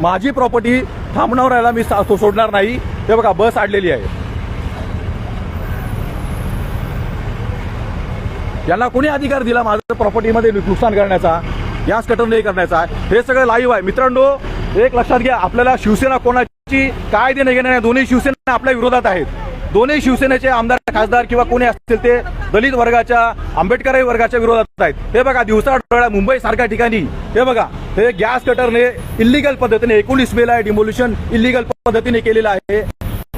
माझी प्रॉपर्टी थांबणार राहायला मी सोडणार नाही. हे बघा बस आडलेली आहे. यांना कोणी अधिकार दिला माझं प्रॉपर्टीमध्ये नुकसान करण्याचा? याच कटरने करण्याचा? हे सगळं लाईव्ह आहे. मित्रांनो एक लक्षात घ्या आपल्याला शिवसेना कोणाची काय देणं घेणं नाही दोन्ही शिवसेना आपल्या विरोधात आहेत. दोन्ही शिवसेनेचे आमदार खासदार किंवा कोणी असतील ते दलित वर्गाच्या आंबेडकरी वर्गाच्या विरोधात आहेत. हे बघा दिवसा मुंबई सारख्या ठिकाणी हे बघा हे गॅस कटरने इलिगल पद्धतीने एकोणीस मेला डिमोल्युशन इलिगल पद्धतीने केलेलं आहे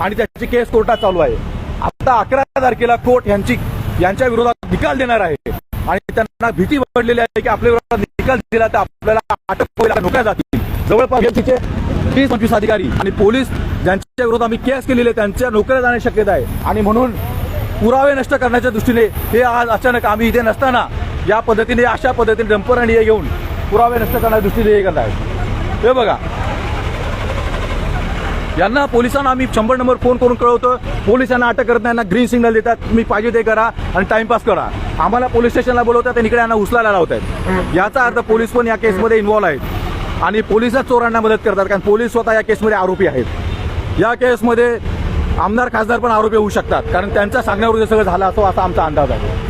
आणि त्याची केस कोर्टात चालू आहे. आता अकरा तारखेला कोर्ट यांची यांच्या विरोधात निकाल देणार आहे. आणि त्यांना भीती पडलेली आहे की आपल्या विरोधात निकाल दिला तर आपल्याला अटक व्हायला नोकऱ्या जातील. जवळपास तिचे तीस पंचवीस अधिकारी आणि पोलीस ज्यांच्या विरोधात आम्ही केस केलेले त्यांच्या नोकऱ्या जाण्याची शक्यता आहे. आणि म्हणून पुरावे नष्ट करण्याच्या दृष्टीने हे आज अचानक आम्ही इथे नसताना या पद्धतीने अशा पद्धतीने डंपर आणि हे घेऊन पुरावे नष्ट करण्याच्या दृष्टीने हे करत आहेत. हे बघा. यांना पोलिसांना आम्ही शंभर नंबर फोन करून कळवतो. पोलिसांना अटक करत नाही ग्रीन सिग्नल देतात. तुम्ही पाहिजे ते करा आणि टाइमपास करा. आम्हाला पोलीस स्टेशनला बोलवतात आणि इकडे यांना उचलायला लावतात याचा अर्थ पोलीस पण या केसमध्ये इन्व्हॉल्व आहेत. आणि पोलिसच चोरांना मदत करतात कारण पोलीस स्वतः या केसमध्ये आरोपी आहेत. या केसमध्ये आमदार खासदार पण आरोपी होऊ शकतात. कारण त्यांच्या सांगण्यावर हे सगळं झालं असो असा आमचा अंदाज आहे.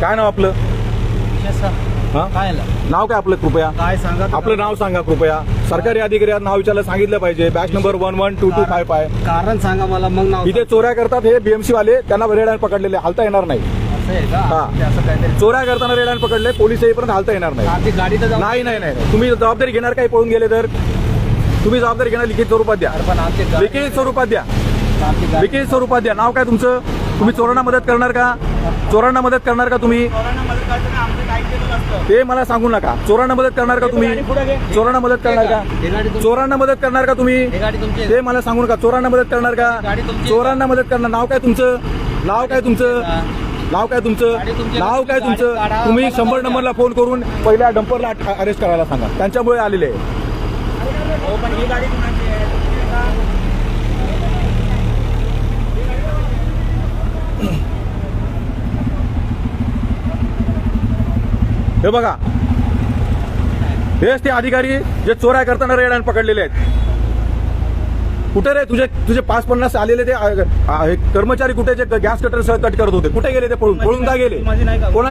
काय नाव आपलं? हा? काय नाव काय आपलं कृपया? काय सांगा आपलं नाव सांगा कृपया. सरकारी अधिकारी नाव विचारलं सांगितलं पाहिजे. Batch number one one two two five five कारण सांगा मला मग नाव इथे चोऱ्या करतात हे बीएमसी वाले. त्यांना रेडाने पकडलेले. हालता येणार नाही. असं आहे का? हा. ते असं काहीतरी चोऱ्या करताना रेडाने पकडले पोलीस येईपर्यंत हालता येणार नाही. आमची गाडी तर जाऊ नाही नाही नाही. नाही. तुम्ही जबाबदारी घेणार काही पळून गेले तर? तुम्ही जबाबदारी घेणार लिखित स्वरूपात द्या. पण आमची गाडी लिखित स्वरूपात द्या. आमची गाडी लिखित स्वरूपात द्या. नाव काय तुमचं? तुम्ही चोरांना मदत करणार का? चोरांना मदत करणार का तुम्ही? ते मला सांगू नका. चोरांना मदत करणार का तुम्ही? चोरांना मदत करणार का? चोरांना मदत करणार का तुम्ही? ते मला सांगू नका. चोरांना मदत करणार का. चोरांना मदत करणार. नाव काय तुमचं? नाव काय तुमचं? नाव काय तुमचं. नाव काय तुमचं. तुम्ही शंभर. नंबरला फोन करून पहिल्या डंपरला अरेस्ट करायला सांगा. त्यांच्यामुळे आलेले. आहे हो, बघा. हेच ते अधिकारी जे चोऱ्या करताना रेड पकडलेले आहेत. कुठे रे तुझे तुझे पाच पन्नास आलेले ते कर्मचारी कुठे जे गॅस कटर कट करत होते? कुठे गेले ते पळून? पळून का गेले? माझी नाही का? कोणा